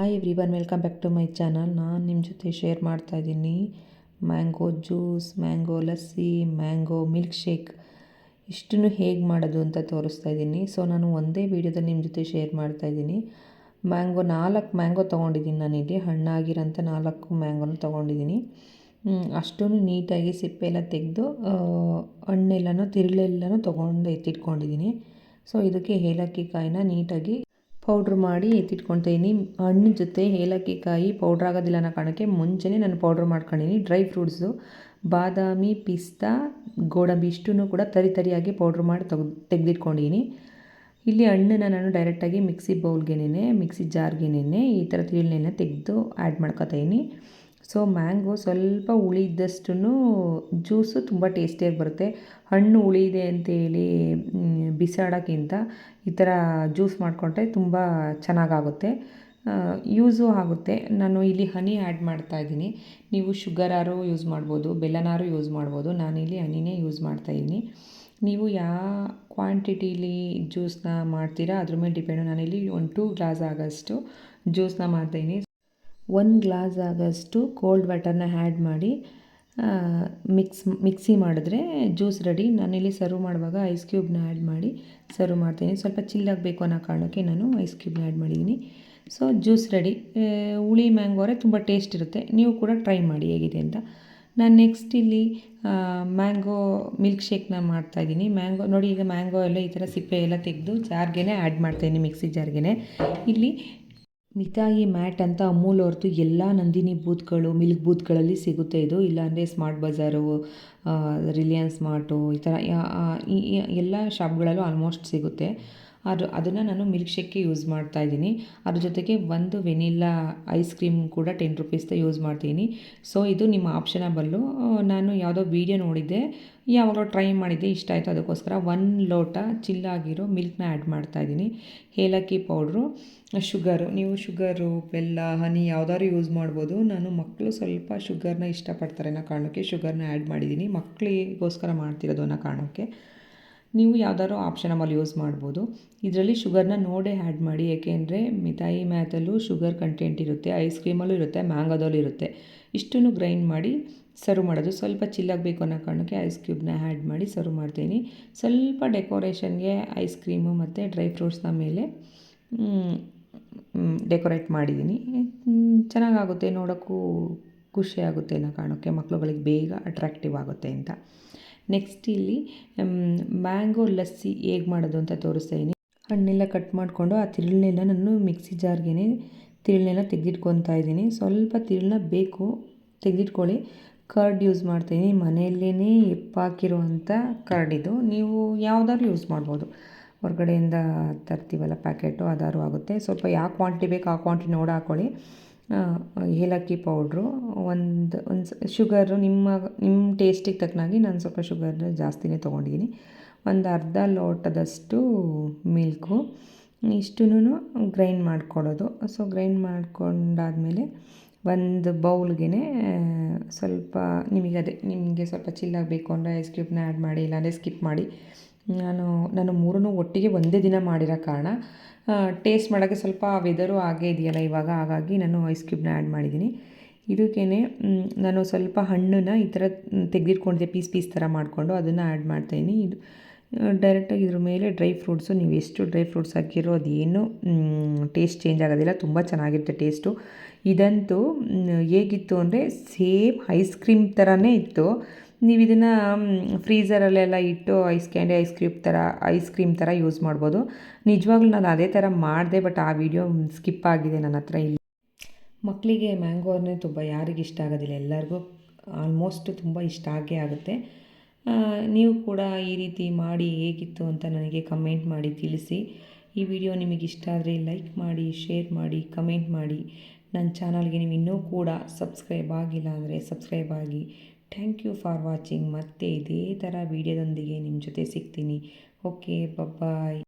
Hi everyone welcome back to my channel ನಾನು ನಿಮ್ಮ ಜೊತೆ ಶೇರ್ ಮಾಡ್ತಾ ಇದ್ದೀನಿ. Mango juice mango lassi mango milkshake ಇಷ್ಟನ್ನು ಹೇಗೆ ಮಾಡೋದು ಅಂತ ತೋರಿಸ್ತಾ ಇದ್ದೀನಿ. ಸೊ ನಾನು ಒಂದೇ ವೀಡಿಯೋದಲ್ಲಿ ನಿಮ್ಮ ಜೊತೆ ಶೇರ್ ಮಾಡ್ತಾ ಇದ್ದೀನಿ. ಮ್ಯಾಂಗೋ ನಾಲ್ಕು ಮ್ಯಾಂಗೋ ತೊಗೊಂಡಿದ್ದೀನಿ ನಾನಿಲ್ಲಿ. ಹಣ್ಣಾಗಿರೋಂಥ ನಾಲ್ಕು ಮ್ಯಾಂಗೋನ ತೊಗೊಂಡಿದ್ದೀನಿ. ಅಷ್ಟೂ ನೀಟಾಗಿ ಸಿಪ್ಪೆ ಎಲ್ಲ ತೆಗೆದು ಹಣ್ಣೆಲ್ಲನೂ, ತಿರುಳೆಲ್ಲನೂ ತೊಗೊಂಡು ಎತ್ತಿಟ್ಕೊಂಡಿದ್ದೀನಿ. ಸೊ ಇದಕ್ಕೆ ಏಲಕ್ಕಿ ಕಾಯಿನ ನೀಟಾಗಿ ಪೌಡ್ರ್ ಮಾಡಿ ಎತ್ತಿಟ್ಕೊತೀನಿ. ಹಣ್ಣಿನ ಜೊತೆ ಏಲಕ್ಕಿ ಕಾಯಿ ಪೌಡ್ರ್ ಆಗೋದಿಲ್ಲ ಅನ್ನೋ ಕಾರಣಕ್ಕೆ ಮುಂಚೆನೇ ನಾನು ಪೌಡ್ರ್ ಮಾಡ್ಕೊಂಡಿನಿ. ಡ್ರೈ ಫ್ರೂಟ್ಸು ಬಾದಾಮಿ, ಪಿಸ್ತಾ, ಗೋಡಂಬಿ ಇಷ್ಟೂ ಕೂಡ ತರಿ ತರಿಯಾಗಿ ಪೌಡ್ರ್ ಮಾಡಿ ತೆಗ್ದು, ತೆಗೆದಿಟ್ಕೊಂಡಿನಿ. ಇಲ್ಲಿ ಹಣ್ಣನ್ನು ನಾನು ಡೈರೆಕ್ಟಾಗಿ ಮಿಕ್ಸಿ ಬೌಲ್ಗೆನೇ ಮಿಕ್ಸಿ ಜಾರ್ಗೆನೇ ಈ ಥರ ತಿರುಳನ್ನೆಲ್ಲ ತೆಗೆದು ಆ್ಯಡ್ ಮಾಡ್ಕೊತಾಯಿನಿ ಸೊ ಮ್ಯಾಂಗೋ ಸ್ವಲ್ಪ ಹುಳಿ ಇದ್ದಷ್ಟು ಜ್ಯೂಸು ತುಂಬ ಟೇಸ್ಟಿಯಾಗಿ ಬರುತ್ತೆ. ಹಣ್ಣು ಹುಳಿ ಅಂತೇಳಿ ಬಿಸಾಡೋಕ್ಕಿಂತ ಈ ಥರ ಜ್ಯೂಸ್ ಮಾಡಿಕೊಂಡ್ರೆ ತುಂಬ ಚೆನ್ನಾಗಾಗುತ್ತೆ. ಯೂಸು ಆಗುತ್ತೆ. ನಾನು ಇಲ್ಲಿ ಹನಿ ಆ್ಯಡ್ ಮಾಡ್ತಾಯಿದ್ದೀನಿ ನೀವು ಶುಗರಾರು ಯೂಸ್ ಮಾಡ್ಬೋದು, ಬೆಲ್ಲನಾರು ಯೂಸ್ ಮಾಡ್ಬೋದು. ನಾನಿಲ್ಲಿ ಹನಿನೇ ಯೂಸ್ ಮಾಡ್ತಾಯಿದ್ದೀನಿ ನೀವು ಯಾವ ಕ್ವಾಂಟಿಟೀಲಿ ಜ್ಯೂಸನ್ನ ಮಾಡ್ತೀರಾ, ಅದ್ರ ಮೇಲೆ ಡಿಪೆಂಡು. ನಾನಿಲ್ಲಿ ಒಂದು ಟೂ ಗ್ಲಾಸ್ ಆಗೋಷ್ಟು ಜ್ಯೂಸನ್ನ ಮಾಡ್ತಾಯಿದ್ದೀನಿ ಒಂದು ಗ್ಲಾಸ್ ಆಗೋಷ್ಟು ಕೋಲ್ಡ್ ವಾಟರ್ನ ಆ್ಯಡ್ ಮಾಡಿ ಮಿಕ್ಸ್ ಮಿಕ್ಸಿ ಮಾಡಿದ್ರೆ ಜ್ಯೂಸ್ ರೆಡಿ ನಾನಿಲ್ಲಿ ಸರ್ವ್ ಮಾಡುವಾಗ ಐಸ್ ಕ್ಯೂಬ್ನ ಆ್ಯಡ್ ಮಾಡಿ ಸರ್ವ್ ಮಾಡ್ತೀನಿ. ಸ್ವಲ್ಪ ಚಿಲ್ಲಾಗಬೇಕು ಅನ್ನೋ ಕಾರಣಕ್ಕೆ ನಾನು ಐಸ್ ಕ್ಯೂಬ್ನ ಆ್ಯಡ್ ಮಾಡಿದ್ದೀನಿ ಸೊ ಜ್ಯೂಸ್ ರೆಡಿ ಹುಳಿ ಮ್ಯಾಂಗೋರೆ ತುಂಬ ಟೇಸ್ಟ್ ಇರುತ್ತೆ. ನೀವು ಕೂಡ ಟ್ರೈ ಮಾಡಿ ಹೇಗಿದೆ ಅಂತ. ನಾನು ನೆಕ್ಸ್ಟ್ ಇಲ್ಲಿ ಮ್ಯಾಂಗೋ ಮಿಲ್ಕ್ ಶೇಕ್ನ ಮಾಡ್ತಾಯಿದ್ದೀನಿ ಮ್ಯಾಂಗೋ ನೋಡಿ ಈಗ ಮ್ಯಾಂಗೋ ಎಲ್ಲ ಈ ಥರ ಸಿಪ್ಪೆ ಎಲ್ಲ ತೆಗೆದು ಜಾರ್ಗೆ ಆ್ಯಡ್ ಮಾಡ್ತಾಯಿದ್ದೀನಿ ಮಿಕ್ಸಿ ಜಾರ್ಗೆ ಇಲ್ಲಿ ಮಿತಾಯಿ, ಮ್ಯಾಟ್ ಅಂತ ಅಮೂಲ್ ಅವ್ರದ್ದು ಎಲ್ಲ ನಂದಿನಿ ಬೂತ್ಗಳು, ಮಿಲ್ಕ್ ಬೂತ್ಗಳಲ್ಲಿ ಸಿಗುತ್ತೆ ಇದು. ಇಲ್ಲಾಂದರೆ ಸ್ಮಾರ್ಟ್ ಬಜಾರು ರಿಲಯನ್ಸ್ ಮಾರ್ಟು ಈ ಥರ ಎಲ್ಲ ಶಾಪ್ಗಳಲ್ಲೂ ಆಲ್ಮೋಸ್ಟ್ ಸಿಗುತ್ತೆ. ಅದು, ಅದನ್ನು ನಾನು ಮಿಲ್ಕ್ ಶೇಕ್ಗೆ ಯೂಸ್ ಮಾಡ್ತಾ ಇದ್ದೀನಿ. ಅದ್ರ ಜೊತೆಗೆ ಒಂದು ವೆನಿಲ್ಲಾ ಐಸ್ ಕ್ರೀಮ್ ಕೂಡ ಟೆನ್ ರುಪೀಸ್ದ ಯೂಸ್ ಮಾಡ್ತೀನಿ. ಸೊ, ಇದು ನಿಮ್ಮ ಆಪ್ಷನಬಲ್ಲು ನಾನು ಯಾವುದೋ ವೀಡಿಯೋ ನೋಡಿದ್ದೆ. ಯಾವಾಗಲೂ ಟ್ರೈ ಮಾಡಿದ್ದೆ, ಇಷ್ಟ ಆಯಿತು. ಅದಕ್ಕೋಸ್ಕರ ಒನ್ ಲೋಟ ಚಿಲ್ಲಾಗಿರೋ ಮಿಲ್ಕ್ನ ಆ್ಯಡ್ ಮಾಡ್ತಾಯಿದ್ದೀನಿ ಏಲಕ್ಕಿ ಪೌಡ್ರು, ಶುಗರು. ನೀವು ಶುಗರು, ಬೆಲ್ಲ, ಹನಿ ಯಾವ್ದಾದ್ರು ಯೂಸ್ ಮಾಡ್ಬೋದು. ನಾನು ಮಕ್ಕಳು ಸ್ವಲ್ಪ ಶುಗರ್ನ ಇಷ್ಟಪಡ್ತಾರೆ ಅನ್ನೋ ಕಾರಣಕ್ಕೆ ಶುಗರ್ನ ಆ್ಯಡ್ ಮಾಡಿದ್ದೀನಿ. ಮಕ್ಕಳಿಗೋಸ್ಕರ ಮಾಡ್ತಿರೋದು ಅನ್ನೋ ಕಾರಣಕ್ಕೆ. ನೀವು ಯಾವ್ದಾದ್ರು ಆಪ್ಷನಬಲ್ ಯೂಸ್ ಮಾಡ್ಬೋದು. ಇದರಲ್ಲಿ ಶುಗರ್ನ ನೋಡೇ ಆ್ಯಡ್ ಮಾಡಿ, ಏಕೆಂದರೆ ಮಿಠಾಯಿ, ಮ್ಯಾತಲ್ಲೂ ಶುಗರ್ ಕಂಟೆಂಟ್ ಇರುತ್ತೆ ಐಸ್ ಕ್ರೀಮಲ್ಲೂ ಇರುತ್ತೆ ಮ್ಯಾಂಗೋದಲ್ಲೂ ಇರುತ್ತೆ. ಇಷ್ಟನ್ನು ಗ್ರೈಂಡ್ ಮಾಡಿ ಸರ್ವ್ ಮಾಡೋದು. ಸ್ವಲ್ಪ ಚಿಲ್ಲಾಗಬೇಕು ಅನ್ನೋ ಕಾರಣಕ್ಕೆ ಐಸ್ ಕ್ಯೂಬ್ನ ಆ್ಯಡ್ ಮಾಡಿ ಸರ್ವ್ ಮಾಡ್ತೀನಿ. ಸ್ವಲ್ಪ ಡೆಕೋರೇಷನ್ಗೆ ಐಸ್ ಕ್ರೀಮು ಮತ್ತು ಡ್ರೈ ಫ್ರೂಟ್ಸ್ನ ಮೇಲೆ ಡೆಕೋರೇಟ್ ಮಾಡಿದ್ದೀನಿ. ಚೆನ್ನಾಗಾಗುತ್ತೆ, ನೋಡೋಕ್ಕೂ ಖುಷಿಯಾಗುತ್ತೆ ಅನ್ನೋ ಕಾರಣಕ್ಕೆ ಮಕ್ಕಳುಗಳಿಗೆ ಬೇಗ ಅಟ್ರಾಕ್ಟಿವ್ ಆಗುತ್ತೆ ಅಂತ. ನೆಕ್ಸ್ಟ್ ಇಲ್ಲಿ ಮ್ಯಾಂಗೋ ಲಸ್ಸಿ ಹೇಗೆ ಮಾಡೋದು ಅಂತ ತೋರಿಸ್ತಾ ಇದ್ದೀನಿ ಹಣ್ಣೆಲ್ಲ ಕಟ್ ಮಾಡಿಕೊಂಡು ಆ ತಿರುಳನ್ನೆಲ್ಲ ನಾನು ಮಿಕ್ಸಿ ಜಾರ್ಗೆ ತಿರುಳನ್ನೆಲ್ಲ ತೆಗೆದಿಟ್ಕೊತಾ ಇದ್ದೀನಿ ಸ್ವಲ್ಪ ತಿರುಳನ್ನ ಬೇಕು, ತೆಗೆದಿಟ್ಕೊಳ್ಳಿ. ಕರ್ಡ್ ಯೂಸ್ ಮಾಡ್ತೀನಿ ಮನೆಯಲ್ಲೇ ಎಪ್ಪಾಕಿರುವಂಥ ಕರ್ಡ್ ಇದು. ನೀವು ಯಾವುದಾದ್ರು ಯೂಸ್ ಮಾಡ್ಬೋದು. ಹೊರಗಡೆಯಿಂದ ತರ್ತೀವಲ್ಲ ಪ್ಯಾಕೆಟು ಅದಾದ್ರು ಆಗುತ್ತೆ. ಸ್ವಲ್ಪ ಯಾವ ಕ್ವಾಂಟಿಟಿ ಬೇಕು ಆ ಕ್ವಾಂಟಿಟಿ ನೋಡಿ ಹಾಕ್ಕೊಳ್ಳಿ ಏಲಕ್ಕಿ ಪೌಡ್ರು, ಒಂದು ಒಂದು ಶುಗರು ನಿಮ್ಮ ನಿಮ್ಮ ಟೇಸ್ಟಿಗೆ ತಕ್ಕನಾಗಿ ನಾನು ಸ್ವಲ್ಪ ಶುಗರ್ನ ಜಾಸ್ತಿನೇ ತೊಗೊಂಡಿದ್ದೀನಿ ಒಂದು ಅರ್ಧ ಲೋಟದಷ್ಟು ಮಿಲ್ಕು, ಇಷ್ಟನ್ನೂ ಗ್ರೈಂಡ್ ಮಾಡ್ಕೊಳ್ಳೋದು ಸೊ, ಗ್ರೈಂಡ್ ಮಾಡ್ಕೊಂಡಾದಮೇಲೆ ಒಂದು ಬೌಲ್ಗೆ ಸ್ವಲ್ಪ ನಿಮಗೆ ಅದೇ ನಿಮಗೆ ಸ್ವಲ್ಪ ಚಿಲ್ಲಾಗಬೇಕು ಅಂದರೆ ಐಸ್ ಕ್ಯೂಬ್ನ ಆ್ಯಡ್ ಮಾಡಿ, ಇಲ್ಲಾಂದರೆ ಸ್ಕಿಪ್ ಮಾಡಿ. ನಾನು ನಾನು ಮೂರನ್ನೂ ಒಟ್ಟಿಗೆ ಒಂದೇ ದಿನ ಮಾಡಿರೋ ಕಾರಣ ಟೇಸ್ಟ್ ಮಾಡೋಕ್ಕೆ ಸ್ವಲ್ಪ ವೆದರು ಆಗೇ ಇದೆಯಲ್ಲ ಇವಾಗ, ಹಾಗಾಗಿ ನಾನು ಐಸ್ ಕ್ಯೂಬ್ನ ಆ್ಯಡ್ ಮಾಡಿದ್ದೀನಿ. ಇದಕ್ಕೇ ನಾನು ಸ್ವಲ್ಪ ಹಣ್ಣನ್ನು ಈ ಥರ ತೆಗೆದಿಟ್ಕೊಂಡಿದ್ದೆ ಪೀಸ್ ಪೀಸ್ ಥರ ಮಾಡಿಕೊಂಡು ಅದನ್ನು ಆ್ಯಡ್ ಮಾಡ್ತಾಯಿದ್ದೀನಿ ಇದು ಡೈರೆಕ್ಟಾಗಿ ಇದ್ರ ಮೇಲೆ ಡ್ರೈ ಫ್ರೂಟ್ಸು ನೀವು ಎಷ್ಟು ಡ್ರೈ ಫ್ರೂಟ್ಸ್ ಹಾಕಿರೋ ಅದೇನು ಟೇಸ್ಟ್ ಚೇಂಜ್ ಆಗೋದಿಲ್ಲ, ತುಂಬ ಚೆನ್ನಾಗಿರುತ್ತೆ ಟೇಸ್ಟು ಇದಂತೂ ಹೇಗಿತ್ತು ಅಂದರೆ ಸೇಮ್ ಐಸ್ ಕ್ರೀಮ್ ಥರನೇ ಇತ್ತು. ನೀವು ಇದನ್ನು ಫ್ರೀಝರಲ್ಲೆಲ್ಲ ಇಟ್ಟು ಐಸ್ ಕ್ಯಾಂಡಿ, ಐಸ್ ಕ್ರೀಮ್ ಥರ, ಐಸ್ ಕ್ರೀಮ್ ಥರ ಯೂಸ್ ಮಾಡ್ಬೋದು. ನಿಜವಾಗ್ಲೂ ನಾನು ಅದೇ ಥರ ಮಾಡಿದೆ, ಬಟ್ ಆ ವಿಡಿಯೋ ಸ್ಕಿಪ್ ಆಗಿದೆ ನನ್ನ ಹತ್ರ ಇಲ್ಲಿ. ಮಕ್ಕಳಿಗೆ ಮ್ಯಾಂಗೋ ಅಂದರೆ ತುಂಬ ಯಾರಿಗೆ ಇಷ್ಟ ಆಗೋದಿಲ್ಲ. ಎಲ್ಲರಿಗೂ ಆಲ್ಮೋಸ್ಟ್ ತುಂಬ ಇಷ್ಟ ಆಗೇ ಆಗುತ್ತೆ. ನೀವು ಕೂಡ ಈ ರೀತಿ ಮಾಡಿ ಹೇಗಿತ್ತು ಅಂತ ನನಗೆ ಕಮೆಂಟ್ ಮಾಡಿ ತಿಳಿಸಿ. ಈ ವಿಡಿಯೋ ನಿಮಗೆ ಇಷ್ಟ ಆದರೆ ಲೈಕ್ ಮಾಡಿ, ಶೇರ್ ಮಾಡಿ, ಕಮೆಂಟ್ ಮಾಡಿ. ನನ್ನ ಚಾನಲ್ಗೆ ನೀವು ಇನ್ನೂ ಕೂಡ ಸಬ್ಸ್ಕ್ರೈಬ್ ಆಗಿಲ್ಲ ಅಂದರೆ ಸಬ್ಸ್ಕ್ರೈಬ್ ಆಗಿ. ಥ್ಯಾಂಕ್ ಯು ಫಾರ್ ವಾಚಿಂಗ್ ಮತ್ತೆ ಇದೇ ಥರ ವೀಡಿಯೋದೊಂದಿಗೆ ನಿಮ್ಮ ಜೊತೆ ಸಿಗ್ತೀನಿ. Okay bye